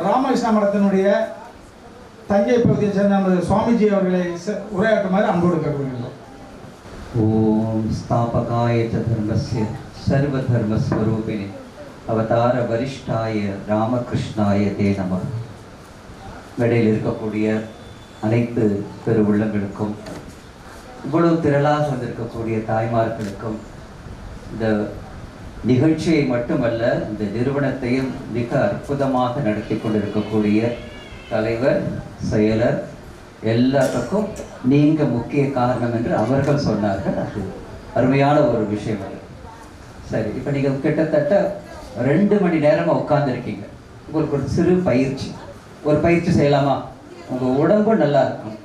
ராமகிருஷ்ண மடத்தினுடைய தஞ்சை பகுதியை சேர்ந்த நமது சுவாமிஜி அவர்களை ச- உரையாற்றுமாறு அன்போடு கேட்டுக்கொள்கிறோம் ஓம் ஸ்தாபகாய ச தர்மஸ்ய சர்வதர்மஸ்வரூபிணி அவதார வரிஷ்டாய ராமகிருஷ்ணாய தே நம. மேடையில் இருக்கக்கூடிய அனைத்து பெரு உள்ளங்களுக்கும் இவ்வளவு திரளாக வந்திருக்கக்கூடிய தாய்மார்களுக்கும் இந்த நிகழ்ச்சியை மட்டுமல்ல இந்த நிறுவனத்தையும் மிக அற்புதமாக நடத்தி கொண்டிருக்கக்கூடிய தலைவர் செயலர் எல்லாத்துக்கும் நீங்க முக்கிய காரணம் என்று அவர்கள் சொன்னார்கள். அது அருமையான ஒரு விஷயம் அது. சரி இப்போ நீங்கள் கிட்டத்தட்ட ரெண்டு மணி நேரமாக உட்காந்துருக்கீங்க உங்களுக்கு ஒரு சிறு பயிற்சி. ஒரு பயிற்சி செய்யலாமா? உங்கள் உடம்பு நல்லா இருக்கும்.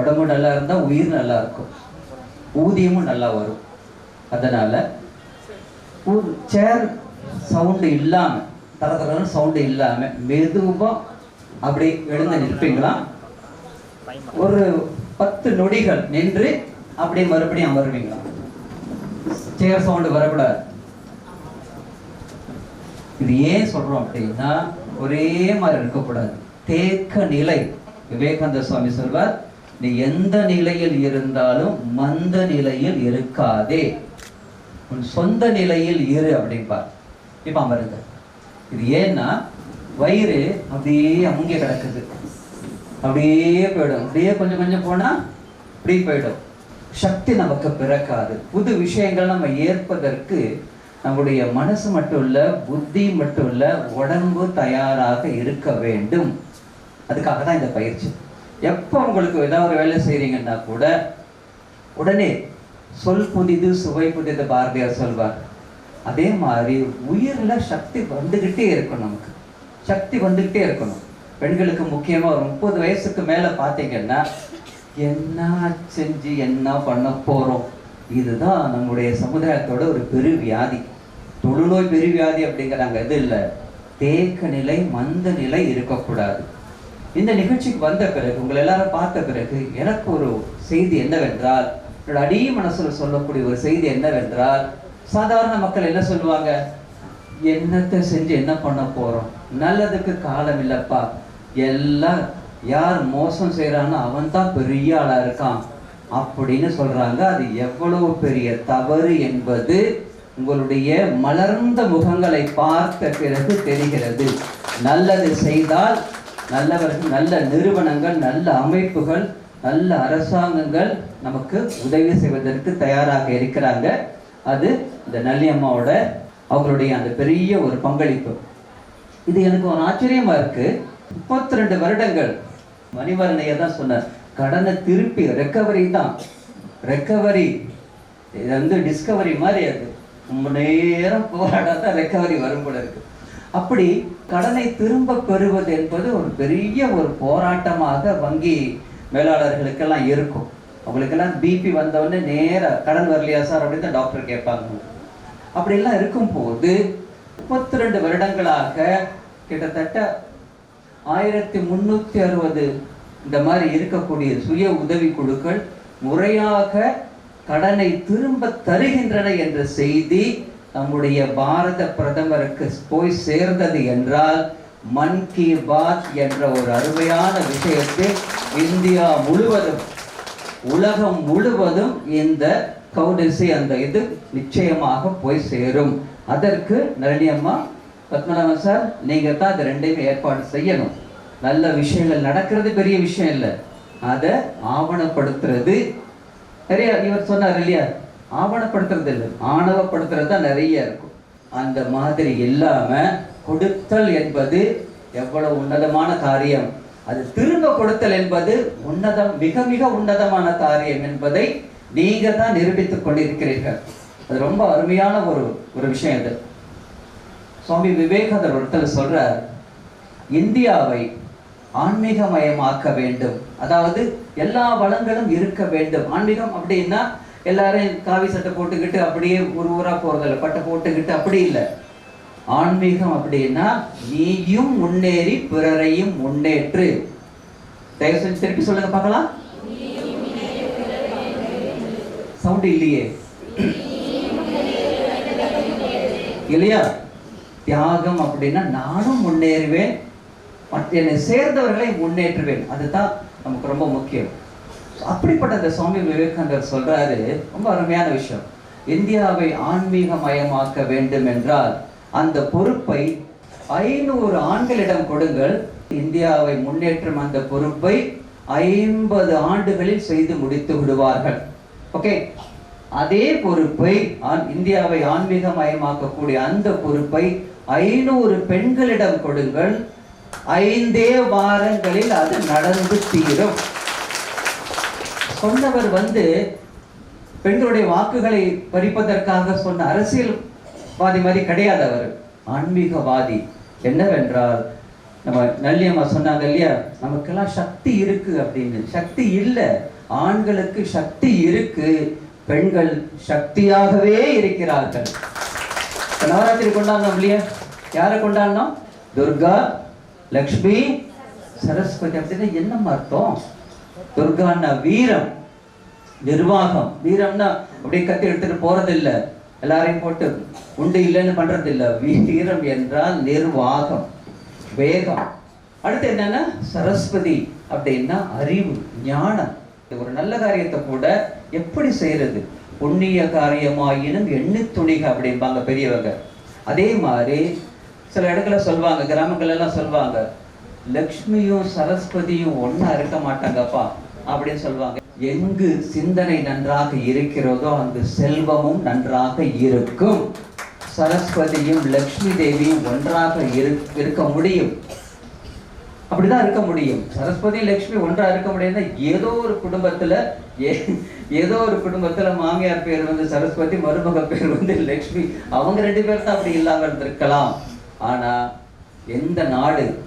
உடம்பு நல்லா இருந்தால் உயிர் நல்லா இருக்கும். ஊதியமும் நல்லா வரும். அதனால் சேர் சவுண்டு இல்லாம தர தரன்னு சவுண்டு இல்லாம மெதுவா அப்படி எழுந்து நிற்பீங்களா? ஒரு பத்து நொடிகள் நின்று அப்படியே மறுபடியும் அமருவீங்களா? சேர் சவுண்டு வரக்கூடாது. இது ஏன் சொல்றோம் அப்படின்னா ஒரே மாதிரி இருக்கக்கூடாது. தேக்க நிலை. விவேகானந்த சுவாமி சொல்வார் நீ எந்த நிலையில் இருந்தாலும் மந்த நிலையில் இருக்காதே. உன் சொந்த நிலையில் இரு அப்படிம்பார். இப்போ அமருங்க. இது ஏன்னா வயிறு அப்படியே அங்கே கிடக்குது. அப்படியே போயிடும். அப்படியே கொஞ்சம் கொஞ்சம் போனா அப்படியே போயிடும். சக்தி நமக்கு பிறக்காது. புது விஷயங்கள் நம்ம ஏற்பதற்கு நம்முடைய மனசு மட்டும் இல்லை புத்தி மட்டும் இல்லை உடம்பு தயாராக இருக்க வேண்டும். அதுக்காக தான் இந்த பயிற்சி. எப்போ உங்களுக்கு ஏதாவது ஒரு வேலை செய்கிறீங்கன்னா கூட உடனே சொல் புதிது சுவை புதிது பாரதியார் சொல்வார் அதே மாதிரி உயிரில் சக்தி வந்துக்கிட்டே இருக்கும் நமக்கு. சக்தி வந்துக்கிட்டே இருக்கணும். பெண்களுக்கு முக்கியமா ஒரு முப்பது வயசுக்கு மேல பார்த்தீங்கன்னா என்ன செஞ்சு என்ன பண்ண போறோம்? இதுதான் நம்முடைய சமுதாயத்தோட ஒரு பெரு வியாதி. தொழுநோய் பெரு வியாதி அப்படிங்கிறாங்க. இது இல்லை. தேக்க நிலை மந்த நிலை இருக்கக்கூடாது. இந்த நிகழ்ச்சிக்கு வந்த பிறகு உங்களை எல்லாரும் பார்த்த பிறகு எனக்கு ஒரு செய்தி என்னவென்றால் என்னோட அடி மனசுல சொல்லக்கூடிய ஒரு செய்தி என்னவென்றால் சாதாரண மக்கள் என்ன சொல்லுவாங்க? என்னத்தை செஞ்சு என்ன பண்ண போறோம்? நல்லதுக்கு காலம் இல்லப்பா. எல்லாம் யார் மோசம் செய்யறானோ அவன் தான் பெரிய ஆளா இருக்கான். அப்படின்னு சொல்றாங்க. அது எவ்வளவு பெரிய தவறு என்பது உங்களுடைய மலர்ந்த முகங்களை பார்த்த பிறகு தெரிகிறது. நல்லது செய்தால் நல்லவர்கள் நல்ல நிறுவனங்கள் நல்ல அமைப்புகள் நல்ல அரசாங்கங்கள் நமக்கு உதவி செய்வதற்கு தயாராக இருக்கிறாங்க. அது இந்த நல்லியம்மாவோட அவங்களுடைய அந்த பெரிய ஒரு பங்களிப்பு. இது எனக்கு ஒரு ஆச்சரியமா இருக்கு. முப்பத்தி ரெண்டு வருடங்கள் மணிவரணையை தான் சொன்னார். கடனை திருப்பி ரெக்கவரி தான். ரெக்கவரி இது வந்து டிஸ்கவரி மாதிரி அது. ரொம்ப நேரம் போராடாதான் ரெக்கவரி வரும் போல இருக்கு. அப்படி கடனை திரும்ப பெறுவது என்பது ஒரு பெரிய ஒரு போராட்டமாக வங்கி மேலாளர்களுக்கெல்லாம் இருக்கும். அவங்களுக்கெல்லாம் பிபி வந்தவொடனே நேராக கடன் வரலையா சார் அப்படின்னு தான் டாக்டர் கேட்பாங்க. அப்படிலாம் இருக்கும்போது முப்பத்தி ரெண்டு வருடங்களாக கிட்டத்தட்ட ஆயிரத்தி முந்நூற்றி அறுபது இந்த மாதிரி இருக்கக்கூடிய சுய உதவி குழுக்கள் முறையாக கடனை திரும்ப தருகின்றன என்ற செய்தி நம்முடைய பாரத பிரதமருக்கு போய் சேர்ந்தது என்றால் மன் கி பாத் என்ற ஒரு அருமையான விஷயத்தை இந்தியா முழுவதும் உலகம் முழுவதும் இந்த கவுடசி அந்த இது நிச்சயமாக போய் சேரும். அதற்கு நளினியம்மா பத்மநாபன் சார் நீங்கள் தான் அது ரெண்டையும் ஏற்பாடு செய்யணும். நல்ல விஷயங்கள் நடக்கிறது பெரிய விஷயம் இல்லை. அதை ஆவணப்படுத்துறது. நிறைய இவர் சொன்னார் இல்லையா? ஆவணப்படுத்துறது இல்லை. ஆணவப்படுத்துறது தான் நிறைய இருக்கும். அந்த மாதிரி இல்லாமல் கொடுத்தல் என்பது எவ்வளவு உன்னதமான காரியம். அது திரும்ப கொடுத்தல் என்பது உன்னதம் மிக மிக உன்னதமான காரியம் என்பதை நீங்க தான் நிரூபித்துக் கொண்டிருக்கிறீர்கள். அது ரொம்ப அருமையான ஒரு ஒரு விஷயம் இது. சுவாமி விவேகானந்தர் ஒருத்தர் சொல்றார் இந்தியாவை ஆன்மீகமயமாக்க வேண்டும். அதாவது எல்லா வளங்களும் இருக்க வேண்டும். ஆன்மீகம் அப்படின்னா எல்லாரும் காவி சட்டை போட்டுக்கிட்டு அப்படியே ஒரு ஊரா போறதில்லை. பட்டை போட்டுக்கிட்டு அப்படி இல்லை. ஆன்மீகம் அப்படின்னா நீயும் முன்னேறி பிறரையும் முன்னேற்று. தயவு செஞ்சு திருப்பி சொல்லுங்க பார்க்கலாம். சவுண்ட் இல்லையே. இல்லையா? தியாகம் அப்படின்னா நானும் முன்னேறுவேன். மற்ற என்னை சேர்ந்தவர்களை முன்னேற்றுவேன். அதுதான் நமக்கு ரொம்ப முக்கியம். அப்படிப்பட்ட அந்த சுவாமி விவேகானந்தர் சொல்றாரு. ரொம்ப அருமையான விஷயம். இந்தியாவை ஆன்மீகமயமாக்க வேண்டும் என்றால் அந்த பொறுப்பை ஐநூறு ஆண்களிடம் கொடுங்கள். இந்தியாவை முன்னேற்றும் அந்த பொறுப்பை ஐம்பது ஆண்டுகளில் செய்து முடித்து விடுவார்கள். ஓகே அதே பொறுப்பை இந்தியாவை ஆன்மீகமயமாக்கக்கூடிய அந்த பொறுப்பை ஐநூறு பெண்களிடம் கொடுங்கள். ஐந்தே வாரங்களில் அது நடந்து தீரும். சொன்னவர் வந்து பெண்களுடைய வாக்குகளை பறிப்பதற்காக சொன்ன அரசியல் வாதி மாதிரி கிடையாது அவர். ஆன்மீகவாதி. என்னவென்றால் நம்ம நல்லியம்மா சொன்னாங்க இல்லையா? நமக்கெல்லாம் சக்தி இருக்கு அப்படின்னு. சக்தி இல்லை. ஆண்களுக்கு சக்தி இருக்கு. பெண்கள் சக்தியாகவே இருக்கிறார்கள். நவராத்திரி கொண்டாடணும் இல்லையா? யாரை கொண்டாடணும்? துர்கா லக்ஷ்மி சரஸ்வதி அப்படின்னா என்ன அர்த்தம்? துர்கான்னா வீரம் நிர்வாகம். வீரம்னா அப்படியே கத்தி எடுத்துட்டு போறது இல்லை எல்லாரையும் போட்டு உண்டு இல்லைன்னு பண்றது இல்ல வீரம் என்றால் நிர்வாகம் வேகம். அடுத்து என்னன்னா சரஸ்வதி அப்படின்னா அறிவு ஞானம். ஒரு நல்ல காரியத்தை கூட எப்படி செய்யறது? புண்ணிய காரியமாயினும் எண்ணு துணிக அப்படிம்பாங்க பெரியவங்க. அதே மாதிரி சில இடத்துல சொல்லுவாங்க கிராமங்கள் எல்லாம் சொல்லுவாங்க லக்ஷ்மியும் சரஸ்வதியும் ஒன்றா இருக்க மாட்டாங்கப்பா அப்படின்னு சொல்லுவாங்க எங்கு சிந்தனை நன்றாக இருக்கிறதோ அங்கு செல்வமும் நன்றாக இருக்கும். சரஸ்வதியும் லக்ஷ்மி தேவியும் ஒன்றாக இருக்க முடியும். அப்படிதான் இருக்க முடியும். சரஸ்வதி லக்ஷ்மி ஒன்றா இருக்க முடியும்னா ஏதோ ஒரு குடும்பத்துல ஏ- ஏதோ ஒரு குடும்பத்துல மாமியார் பேர் வந்து சரஸ்வதி மருமக பேர் வந்து லக்ஷ்மி. அவங்க ரெண்டு பேர் தான் அப்படி இல்லாம இருந்திருக்கலாம். ஆனா எந்த நாடு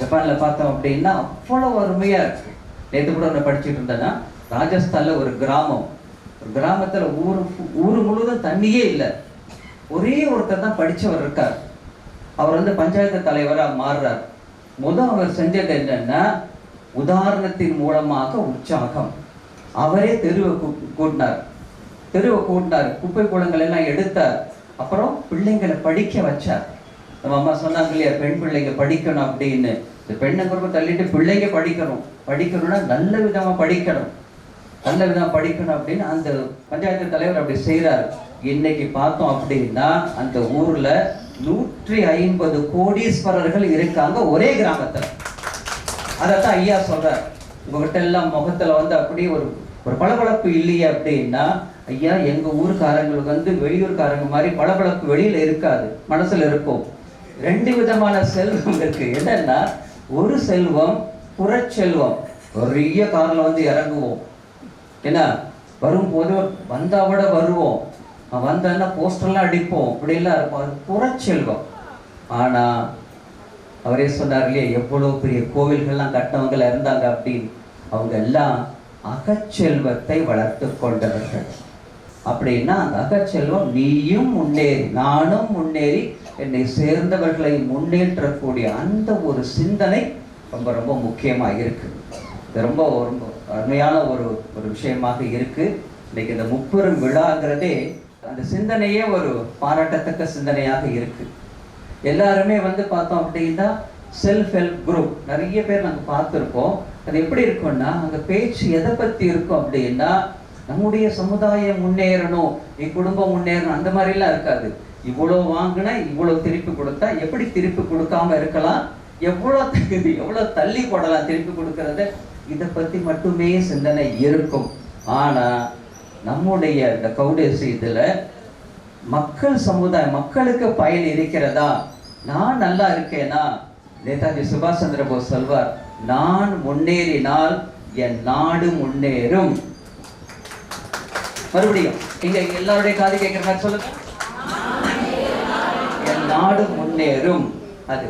ஜப்பான்ல பார்த்தோம் அப்படின்னா அவ்வளவு அருமையா இருக்கு. நேற்று கூட ஒன்று படிச்சுட்டு இருந்தேன்னா ராஜஸ்தானில் ஒரு கிராமம். ஒரு கிராமத்தில் ஊர் ஊர் முழுவதும் தண்ணியே இல்லை. ஒரே ஒருத்தர் தான் படித்தவர் இருக்கார். அவர் வந்து பஞ்சாயத்து தலைவராக மாறுறார். முதல் அவர் செஞ்சது என்னன்னா உதாரணத்தின் மூலமாக உற்சாகம். அவரே தெருவை கூட்டினார். தெருவை கூட்டினார். குப்பை குளங்கள் எல்லாம் எடுத்தார். அப்புறம் பிள்ளைங்களை படிக்க வச்சார். நம்ம அம்மா சொன்னாங்க இல்லையா பெண் பிள்ளைங்க படிக்கணும் அப்படின்னு. இந்த பெண்ணை குறுக்க தள்ளிட்டு பிள்ளைங்க படிக்கணும். படிக்கணும்னா நல்ல விதமாக படிக்கணும். நல்ல விதமா படிக்கணும் அப்படின்னு அந்த பஞ்சாயத்து தலைவர் அப்படி செய்யறாரு இன்னைக்கு பார்த்தோம் அப்படின்னா அந்த ஊர்ல நூற்றி ஐம்பது கோடீஸ்வரர்கள் இருக்காங்க ஒரே கிராமத்துல. அதைத்தான் ஐயா சொல்றார். உங்ககிட்ட எல்லாம் முகத்துல வந்து அப்படியே ஒரு ஒரு பளபளப்பு இல்லையே அப்படின்னா ஐயா எங்க ஊருக்காரங்களுக்கு வந்து வெளியூர்காரங்க மாதிரி பளபளப்பு வெளியில இருக்காது. மனசுல இருக்கும். ரெண்டு விதமான செல்வம் இருக்கு. என்னன்னா ஒரு செல்வம் புறச்செல்வம். பெரிய கார்ல வந்து இறங்குவோம். என்ன? வரும்போது வந்தால் விட வருவோம். வந்தோன்னா போஸ்டர்லாம் அடிப்போம். அப்படிலாம் இருப்போம் அது புறச்செல்வம் ஆனால் அவரே சொன்னார் இல்லையா எவ்வளோ பெரிய கோவில்கள்லாம் கட்டினவங்க இருந்தாங்க அப்படின்னு. அவங்க எல்லாம் அகச்செல்வத்தை வளர்த்து கொண்டவர்கள். அப்படின்னா அந்த அகச்செல்வம் நீயும் முன்னேறி நானும் முன்னேறி என்னை சேர்ந்தவர்களை முன்னேற்றக்கூடிய அந்த ஒரு சிந்தனை ரொம்ப ரொம்ப முக்கியமாக இருக்குது ரொம்ப ரொம்ப அருமையான ஒரு ஒரு விஷயமாக இருக்கு. இன்னைக்கு இந்த முப்பெரும் விழாங்கிறதே அந்த சிந்தனையே ஒரு பாராட்டத்தக்க சிந்தனையாக இருக்கு. எல்லாருமே வந்து பார்த்தோம் அப்படின்னா செல்ஃப் ஹெல்ப் குரூப் நிறைய பேர் நாங்கள் பார்த்துருக்கோம். அது எப்படி இருக்கும்னா அங்கே பேச்சு எதை பற்றி இருக்கும் அப்படின்னா நம்முடைய சமுதாயம் முன்னேறணும். என் குடும்பம் முன்னேறணும். அந்த மாதிரிலாம் இருக்காது. இவ்வளோ வாங்கினா இவ்வளோ திருப்பி கொடுத்தா எப்படி திருப்பி கொடுக்காம இருக்கலாம்? எவ்வளோ எவ்வளோ தள்ளி போடலாம் திருப்பி கொடுக்கறத இதை பற்றி மட்டுமே சிந்தனை இருக்கும். ஆனால் நம்முடைய இந்த கவுடேசி இதில் மக்கள் சமுதாயம் மக்களுக்கு பயன் இருக்கிறதா? நான் நல்லா இருக்கேனா? நேதாஜி சுபாஷ் சந்திர போஸ் சொல்வார் நான் முன்னேறினால் என் நாடு முன்னேறும். மறுபடியும் இங்க எல்லாருடைய காது கேட்கிற மாதிரி சொல்லுங்க. என் நாடு முன்னேறும். அது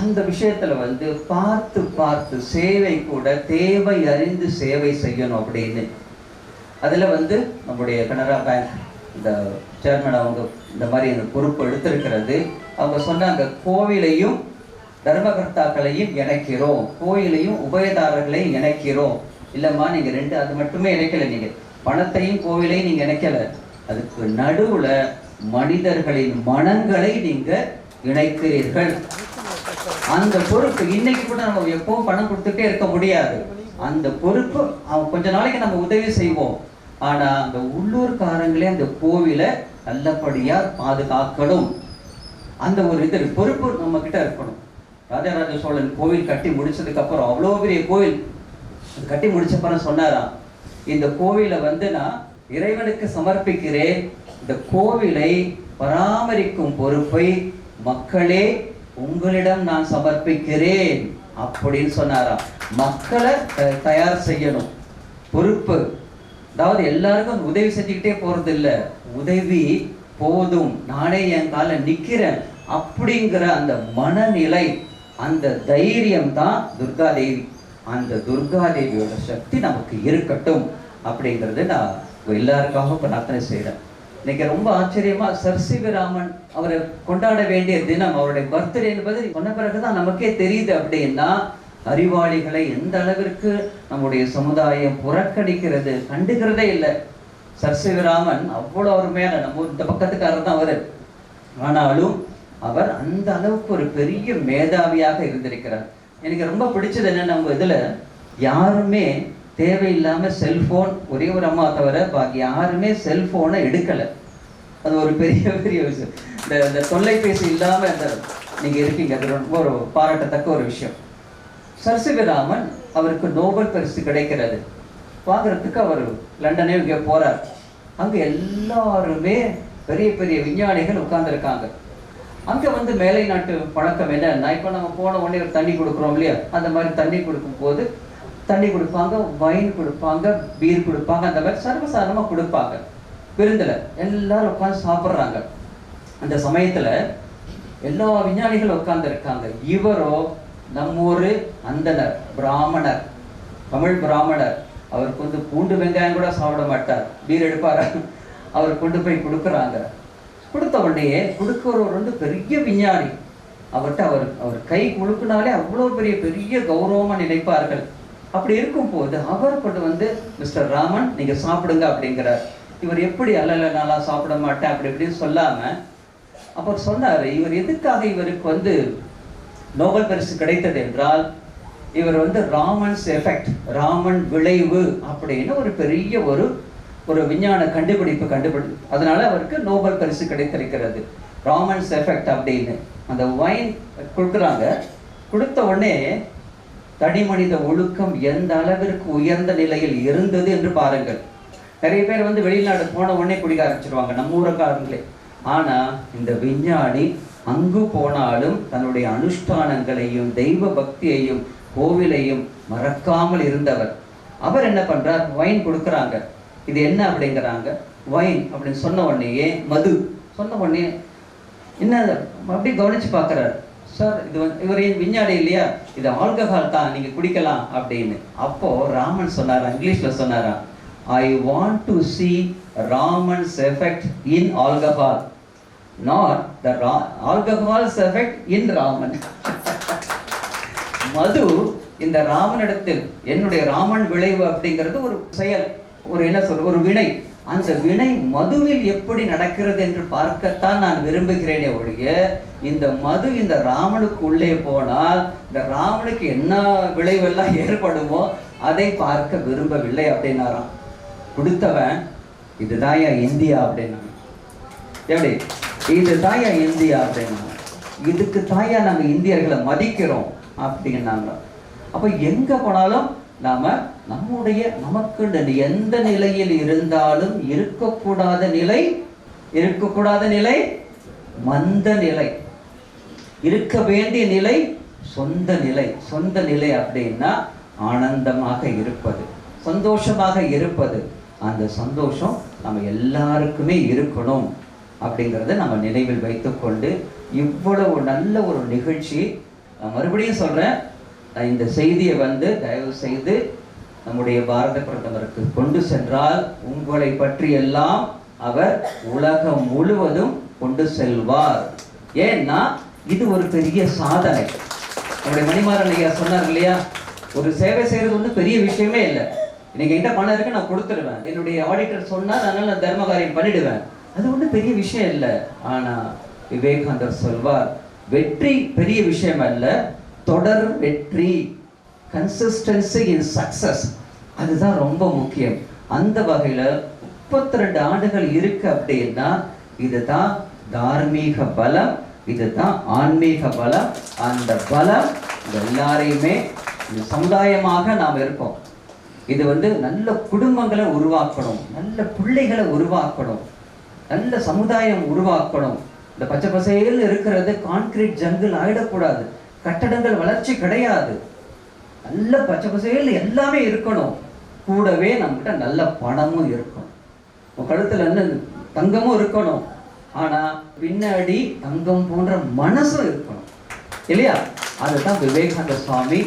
அந்த விஷயத்துல வந்து பார்த்து பார்த்து சேவை கூட தேவை அறிந்து சேவை செய்யணும் அப்படின்னு. அதில் வந்து நம்முடைய கனரா பேங்க் இந்த சேர்மன் அவங்க இந்த மாதிரி இந்த பொறுப்பு எடுத்திருக்கிறது. அவங்க சொன்னாங்க கோவிலையும் தர்மகர்த்தாக்களையும் இணைக்கிறோம். கோயிலையும் உபயதாரர்களையும் இணைக்கிறோம். இல்லைம்மா நீங்கள் ரெண்டு அது மட்டுமே இணைக்கல நீங்கள் பணத்தையும் கோவிலையும் நீங்கள் இணைக்கலை. அதுக்கு நடுவில் மனிதர்களின் மனங்களை நீங்கள் இணைக்கிறீர்கள். அந்த பொறுப்பு இன்னைக்கு கூட நம்ம எப்பவும் பணம் கொடுத்துட்டே இருக்க முடியாது. அந்த பொறுப்பு அவன் கொஞ்ச நாளைக்கு நம்ம உதவி செய்வோம். ஆனா அந்த உள்ளூர்காரங்களே அந்த கோவிலை நல்லபடியா பாதுகாக்கணும். அந்த ஒரு இது பொறுப்பு நம்ம கிட்ட இருக்கணும். ராஜராஜ சோழன் கோவில் கட்டி முடிச்சதுக்கு அப்புறம் அவ்வளோ பெரிய கோவில். கட்டி முடிச்சப்பறம் சொன்னாராம் இந்த கோவிலை வந்து நான் இறைவனுக்கு சமர்ப்பிக்கிறேன். இந்த கோவிலை பராமரிக்கும் பொறுப்பை மக்களே உங்களிடம் நான் சமர்ப்பிக்கிறேன் அப்படின்னு சொன்னாராம். மக்களை தயார் செய்யணும். பொறுப்பு. அதாவது எல்லாருக்கும் உதவி செஞ்சுக்கிட்டே போறது இல்லை உதவி போதும். நானே என் கால நிக்கிறேன். அப்படிங்கிற அந்த மனநிலை அந்த தைரியம் தான் துர்காதேவி அந்த துர்காதேவியோட சக்தி நமக்கு இருக்கட்டும் அப்படிங்கிறது நான் எல்லாருக்காகவும் பிரார்த்தனை செய்கிறேன் இன்னைக்கு ரொம்ப ஆச்சரியமா சர்சிவராமன் அவரை கொண்டாட வேண்டிய தினம் அவருடைய பர்த்டே என்பது சொன்ன பிறகுதான் நமக்கே தெரியுது அப்படின்னா அறிவாளிகளை எந்த அளவிற்கு நம்முடைய சமுதாயம் புறக்கணிக்கிறது கண்டுக்கிறதே இல்லை. சர்சிவராமன் அவ்வளோ அருமையான நம்ம இந்த பக்கத்துக்காரர் தான் அவர். ஆனாலும் அவர் அந்த அளவுக்கு ஒரு பெரிய மேதாவியாக இருந்திருக்கிறார். எனக்கு ரொம்ப பிடிச்சது என்ன நம்ம இதில் யாருமே தேவையில்லாமல் செல்ஃபோன் ஒரே ஒரு அம்மா தவிர பாக்கி யாருமே செல்ஃபோனை எடுக்கலை. அது ஒரு பெரிய பெரிய விஷயம். இந்த இந்த தொல்லைபேசி இல்லாமல் இந்த நீங்கள் இருக்கீங்க அது ரொம்ப ஒரு பாராட்டத்தக்க ஒரு விஷயம். சரசிவராமன் அவருக்கு நோபல் பரிசு கிடைக்கிறது. பார்க்குறதுக்கு அவர் லண்டனே இங்கே போகிறார் அங்கே எல்லாருமே பெரிய பெரிய விஞ்ஞானிகள் உட்கார்ந்துருக்காங்க. அங்கே வந்து மேலை நாட்டு பழக்கம் என்னன்னா இப்போ நம்ம போன உடனே ஒரு தண்ணி கொடுக்குறோம் இல்லையா? அந்த மாதிரி தண்ணி கொடுக்கும் போது தண்ணி கொடுப்பாங்க வைன் கொடுப்பாங்க பீர் கொடுப்பாங்க அந்த மாதிரி சர்வசாதாரணமாக கொடுப்பாங்க. விருந்தில் எல்லாரும் உட்காந்து சாப்பிட்றாங்க. அந்த சமயத்தில் எல்லா விஞ்ஞானிகளும் உட்கார்ந்து இருக்காங்க இவரோ நம்ம ஊரு அந்தனர் பிராமணர் தமிழ் பிராமணர். அவருக்கு வந்து பூண்டு வெங்காயம் கூட சாப்பிட மாட்டார். பீர் எடுப்பார். அவர் கொண்டு போய் கொடுக்குறாங்க. கொடுத்த உடனே கொடுக்குறவர் வந்து பெரிய விஞ்ஞானி அவர்கிட்ட அவர் அவர் கை கொடுக்குனாலே அவ்வளோ பெரிய பெரிய கௌரவமாக நினைப்பார்கள். அப்படி இருக்கும்போது அவர் கொண்டு வந்து மிஸ்டர் ராமன் நீங்கள் சாப்பிடுங்க அப்படிங்கிறார். இவர் எப்படி அல்ல நான்லாம் சாப்பிட மாட்டேன் அப்படி இப்படின்னு சொல்லாமல் அவர் சொன்னார் இவர் எதுக்காக இவருக்கு வந்து நோபல் பரிசு கிடைத்தது என்றால் இவர் வந்து ராமன்ஸ் எஃபெக்ட் ராமன் விளைவு அப்படின்னு ஒரு பெரிய ஒரு ஒரு விஞ்ஞான கண்டுபிடிப்பு கண்டுபிடி அதனால அவருக்கு நோபல் பரிசு கிடைத்திருக்கிறது. ராமன்ஸ் எஃபெக்ட் அப்படின்னு அந்த வைன் கொடுக்குறாங்க. கொடுத்த உடனே தனி மனித ஒழுக்கம் எந்த அளவிற்கு உயர்ந்த நிலையில் இருந்தது என்று பாருங்கள். நிறைய பேர் வந்து வெளிநாடு போன உடனே குடிக்க ஆரம்பிச்சிருவாங்க நம்ம ஊரக்காரங்களே. ஆனா இந்த விஞ்ஞானி அங்கு போனாலும் தன்னுடைய அனுஷ்டானங்களையும் தெய்வ பக்தியையும் கோவிலையும் மறக்காமல் இருந்தவர். அவர் என்ன பண்றார்? வைன் கொடுக்குறாங்க. இது என்ன அப்படிங்கிறாங்க? வைன் அப்படின்னு சொன்ன உடனேயே மது. சொன்ன உடனே என்ன அப்படி கவனித்து கவனிச்சு பார்க்கறாரு. சார் இது வந்து இவர் ஏன் விஞ்ஞானி இல்லையா? இது ஆல்கஹால் தான் நீங்கள் குடிக்கலாம் அப்படின்னு. அப்போது ராமன் சொன்னாரா இங்கிலீஷில் சொன்னாரா I want to see Raman's effect in alcohol not the raw alcohol's effect in Raman மது இந்த ராமனிடத்தில் என்னுடைய ராமன் விளைவு அப்படிங்கிறது ஒரு செயல் ஒரு என்ன சொல்ற ஒரு வினை. அந்த வினை மதுவில் எப்படி நடக்கிறது என்று பார்க்கத்தான் நான் விரும்புகிறேனே ஒழிய இந்த மது இந்த ராமனுக்கு உள்ளே போனால் இந்த ராமனுக்கு என்ன விளைவெல்லாம் ஏற்படுமோ அதை பார்க்க விரும்பவில்லை அப்படின்னாராம். கொடுத்தவன் இதுதான்யா இந்தியா அப்படின்னாங்க எப்படி? இது தாயா இந்தியா அப்படின்னா இதுக்கு தாயா நாங்கள் இந்தியர்களை மதிக்கிறோம் அப்படின்னாங்க அப்போ எங்கே போனாலும் நாம் நம்முடைய நமக்கு எந்த நிலையில் இருந்தாலும் இருக்கக்கூடாத நிலை இருக்கக்கூடாத நிலை மந்த நிலை. இருக்க வேண்டிய நிலை சொந்த நிலை. சொந்த நிலை அப்படின்னா ஆனந்தமாக இருப்பது சந்தோஷமாக இருப்பது. அந்த சந்தோஷம் நம்ம எல்லாருக்குமே இருக்கணும் அப்படிங்கிறத நம்ம நினைவில் வைத்துக்கொண்டு இவ்வளவு நல்ல ஒரு நிகழ்ச்சி நான் மறுபடியும் சொல்கிறேன் இந்த செய்தியை வந்து தயவு செய்து நம்முடைய பாரத பிரதமருக்கு கொண்டு சென்றால் உங்களை பற்றி எல்லாம் அவர் உலகம் முழுவதும் கொண்டு செல்வார். ஏன்னா இது ஒரு பெரிய சாதனை. நம்முடைய மணிமாறன் ஐயா சொன்னார் இல்லையா? ஒரு சேவை செய்யறது ஒன்றும் பெரிய விஷயமே இல்லை. இன்னைக்கு என்கிட்ட பணம் இருக்கு நான் கொடுத்துருவேன் என்னுடைய ஆடிட்டர் சொன்னா அதனால நான் தர்ம காரியம் பண்ணிடுவேன். அது ஒன்றும் பெரிய விஷயம் இல்லை. ஆனா விவேகானந்தர் சொல்வார் வெற்றி பெரிய விஷயம் அல்ல தொடர் வெற்றி. கன்சிஸ்டன்சி இன் சக்சஸ் அதுதான் ரொம்ப முக்கியம். அந்த வகையில் முப்பத்தி ரெண்டு ஆண்டுகள் இருக்கு அப்படின்னா இதுதான் தார்மீக பலம் இதுதான் ஆன்மீக பலம். அந்த பலம் எல்லாரையுமே இந்த சமுதாயமாக நாம் இருக்கோம். இது வந்து நல்ல குடும்பங்களை உருவாக்கணும் நல்ல பிள்ளைகளை உருவாக்கணும் நல்ல சமுதாயம் உருவாக்கணும். இந்த பச்சை பசையில் இருக்கிறது கான்கிரீட் ஜங்கிள் ஆயிடக்கூடாது. கட்டடங்கள் வளர்ச்சி கிடையாது. நல்ல பச்சை பசையில் எல்லாமே இருக்கணும். கூடவே நம்மகிட்ட நல்ல பணமும் இருக்கணும். உன் கழுத்தில் என்ன தங்கமும் இருக்கணும். ஆனால் பின்னாடி தங்கம் போன்ற மனசும் இருக்கணும். இல்லையா? அதுதான் விவேகானந்த சுவாமி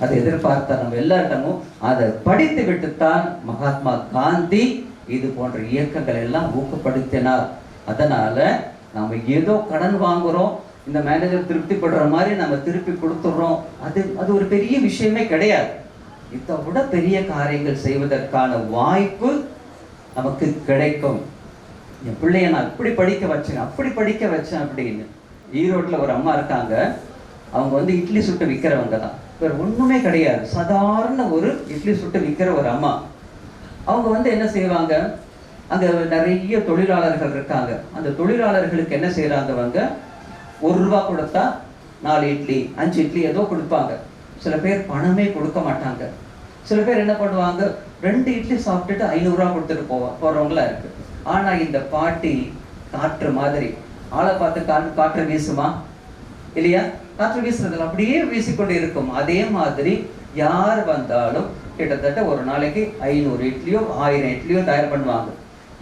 அதை எதிர்பார்த்த நம்ம எல்லார்ட்டமும் அதை படித்து விட்டுத்தான் மகாத்மா காந்தி இது போன்ற இயக்கங்கள் எல்லாம் ஊக்கப்படுத்தினார். அதனால நாம் ஏதோ கடன் வாங்குகிறோம் இந்த மேனேஜர் திருப்திப்படுற மாதிரி நம்ம திருப்பி கொடுத்துட்றோம். அது அது ஒரு பெரிய விஷயமே கிடையாது. இதை விட பெரிய காரியங்கள் செய்வதற்கான வாய்ப்பு நமக்கு கிடைக்கும். என் பிள்ளைய நான் இப்படி படிக்க வச்சேன் அப்படி படிக்க வச்சேன் அப்படின்னு ஈரோட்டில் ஒரு அம்மா இருக்காங்க. அவங்க வந்து இட்லி சுட்டு விற்கிறவங்க தான். வேறு ஒன்றுமே கிடையாது. சாதாரண ஒரு இட்லி சுட்டு விற்கிற ஒரு அம்மா. அவங்க வந்து என்ன செய்வாங்க? அங்கே நிறைய தொழிலாளர்கள் இருக்காங்க. அந்த தொழிலாளர்களுக்கு என்ன செய்யறாங்கவங்க ஒரு ரூபா கொடுத்தா நாலு இட்லி அஞ்சு இட்லி ஏதோ கொடுப்பாங்க. சில பேர் பணமே கொடுக்க மாட்டாங்க. சில பேர் என்ன பண்ணுவாங்க? ரெண்டு இட்லி சாப்பிட்டுட்டு ஐநூறுரூவா கொடுத்துட்டு போவா போறவங்களா இருக்கு. ஆனா இந்த பாட்டி காற்று மாதிரி. ஆளை பார்த்து கா காற்று வீசுமா? இல்லையா? காற்று வீசுறதுல அப்படியே வீசிக்கொண்டு இருக்கும். அதே மாதிரி யார் வந்தாலும் கிட்டத்தட்ட ஒரு நாளைக்கு ஐநூறு இட்லியோ ஆயிரம் இட்லியோ தயார் பண்ணுவாங்க.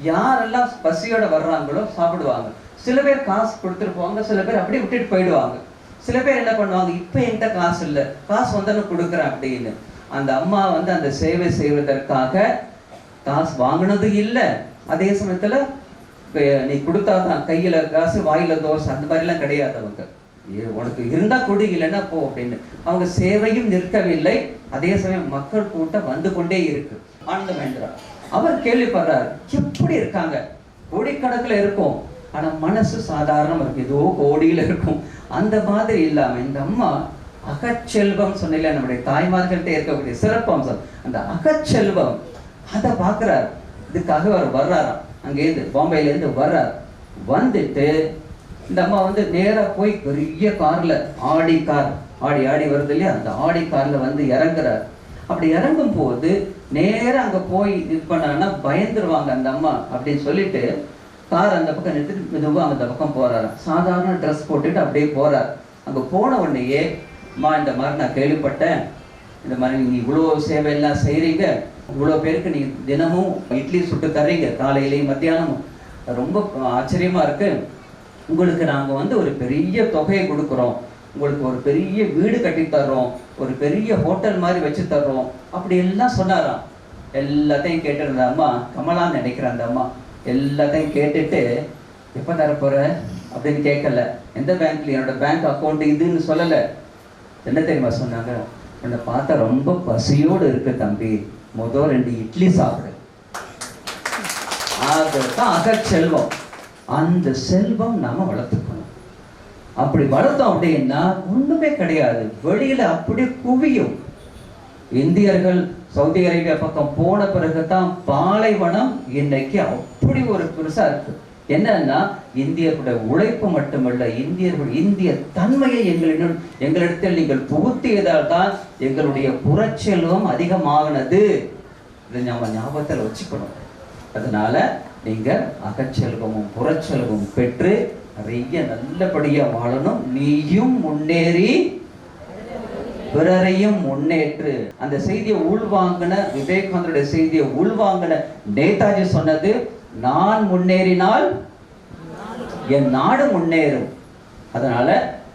யாரெல்லாம் பசியோட வர்றாங்களோ சாப்பிடுவாங்க. சில பேர் காசு கொடுத்துட்டு போவாங்க சில பேர் அப்படியே விட்டுட்டு போயிடுவாங்க. சில பேர் என்ன பண்ணுவாங்க இப்போ என்கிட்ட காசு இல்லை காசு வந்தாலும் கொடுக்குறேன் அப்படின்னு. அந்த அம்மா வந்து அந்த சேவை செய்வதற்காக காசு வாங்கினது இல்லை. அதே சமயத்தில் க- நீ கொடுத்தாதான் கையில் காசு வாயில் தோசை அந்த மாதிரிலாம் கிடையாது அவங்க. உனக்கு இருந்தால் கொடு இல்லைன்னா போ அப்படின்னு. அவங்க சேவையும் நிற்கவில்லை. அதே சமயம் மக்கள் கூட்டம் வந்து கொண்டே இருக்கு. ஆனந்த மகேந்திரா அவர் கேள்விப்படுறாரு எப்படி இருக்காங்க? கோடிக்கணக்கில் இருக்கும். ஆனால் மனசு சாதாரணமாக இருக்கும். ஏதோ கோடியில இருக்கும். அந்த மாதிரி இல்லாமல் இந்த அம்மா அகச்செல்வம் சொன்னீங்களா நம்முடைய தாய்மார்கள்ட்டே இருக்கக்கூடிய சிறப்பம்சம். அந்த அகச்செல்வம் அதை பார்க்குறாரு. இதுக்காக அவர் வர்றாராம். அங்கேருந்து பாம்பேலேருந்து வர்றார். வந்துட்டு இந்த அம்மா வந்து நேராக போய் பெரிய காரில் ஆடி கார் ஆடி ஆடி வருது இல்லையா? அந்த ஆடி காரில் வந்து இறங்குறார். அப்படி இறங்கும் போது நேராக அங்கே போய் இது பண்ணாங்கன்னா பயந்துருவாங்க அந்த அம்மா அப்படின்னு சொல்லிட்டு கார் அந்த பக்கம் நிறுத்திட்டு மெதுவாக அந்த பக்கம் போகிறாரு சாதாரண ட்ரெஸ் போட்டுட்டு அப்படியே போகிறார் அங்கே போன உடனேயே அம்மா இந்த மாதிரி நான் கேள்விப்பட்டேன். இந்த மாதிரி நீங்கள் இவ்வளோ சேவையெல்லாம் செய்கிறீங்க இவ்வளோ பேருக்கு நீங்கள் தினமும் இட்லி சுட்டு தர்றீங்க. காலையிலையும் மத்தியானமும். ரொம்ப ஆச்சரியமாக இருக்குது உங்களுக்கு நாங்கள் வந்து ஒரு பெரிய தொகையை கொடுக்குறோம். உங்களுக்கு ஒரு பெரிய வீடு கட்டி தர்றோம். ஒரு பெரிய ஹோட்டல் மாதிரி வச்சு தர்றோம். அப்படி எல்லாம் சொன்னாராம். எல்லாத்தையும் கேட்டிருந்த அம்மா கமலான்னு நினைக்கிறேன் அந்த அம்மா. எல்லாத்தையும் கேட்டுட்டு எப்போ தரப்போகிற அப்படின்னு கேட்கல. எந்த பேங்க்ல என்னோட பேங்க் அக்கௌண்ட் இதுன்னு சொல்லலை. என்ன தெரியுமா சொன்னாங்க? உன்னை பார்த்தா ரொம்ப பசியோடு இருக்கு தம்பி. முதல் ரெண்டு இட்லி சாப்பிடு. அதுதான் அகச்செல்வம் அந்த செல்வம் நாம வளர்த்துக்கணும். அப்படி வளர்த்தோம் அப்படின்னா ஒன்றுமே கிடையாது. வெளியில் அப்படியே குவியும். இந்தியர்கள் சவுதி அரேபியா பக்கம் போன பிறகுதான் பாலைவனம் இன்னைக்கு அப்படி ஒரு பெருசா இருக்கு. என்னன்னா இந்தியர்களுடைய உழைப்பு மட்டுமல்ல இந்தியர்கள் இந்திய தன்மையை எங்களிடம் எங்களிடத்தில் நீங்கள் புகுத்தியதால் தான் எங்களுடைய புறச்செல்வம் அதிகமாகினது இதை நம்ம ஞாபகத்தில் வச்சுக்கணும். அதனால நீங்கள் அகச்செல்வமும் புறச்செல்வமும் பெற்று நிறைய நல்லபடியாக வாழணும். நீயும் முன்னேறி பிறரையும் முன்னேற்று. அந்த செய்தியை உள்வாங்கின விவேகானந்தருடைய செய்தியை உள்வாங்கின நேதாஜி சொன்னது நான் முன்னேறினால் என் நாடு முன்னேறும். அதனால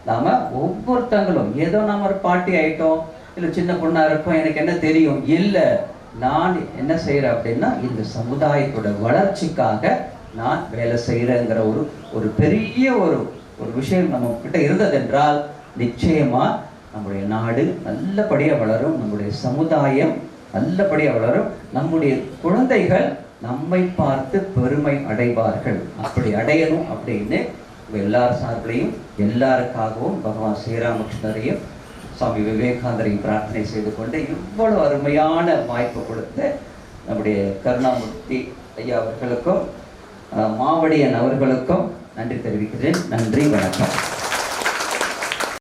நாம ஒவ்வொருத்தங்களும் ஏதோ நாம ஒரு பாட்டி ஆயிட்டோம் இல்லை சின்ன பொண்ணா இருக்கோம் எனக்கு என்ன தெரியும்? இல்லை நான் என்ன செய்யறேன் அப்படின்னா இந்த சமுதாயத்தோட வளர்ச்சிக்காக நான் வேலை செய்யறேங்கிற ஒரு ஒரு பெரிய ஒரு ஒரு விஷயம் நம்ம கிட்ட இருந்ததென்றால் நிச்சயமா நம்முடைய நாடு நல்லபடியாக வளரும் நம்முடைய சமுதாயம் நல்லபடியாக வளரும் நம்முடைய குழந்தைகள் நம்மை பார்த்து பெருமை அடைவார்கள். அப்படி அடையணும் அப்படின்னு எல்லார் சார்பிலையும் எல்லாருக்காகவும் பகவான் ஸ்ரீராமகிருஷ்ணரையும் சுவாமி விவேகானந்தரையும் பிரார்த்தனை செய்து கொண்டு இவ்வளவு அருமையான வாய்ப்பு கொடுத்து நம்முடைய கருணாமூர்த்தி ஐயா அவர்களுக்கும் மாவடியன் அவர்களுக்கும் நன்றி தெரிவிக்கிறேன். நன்றி வணக்கம்.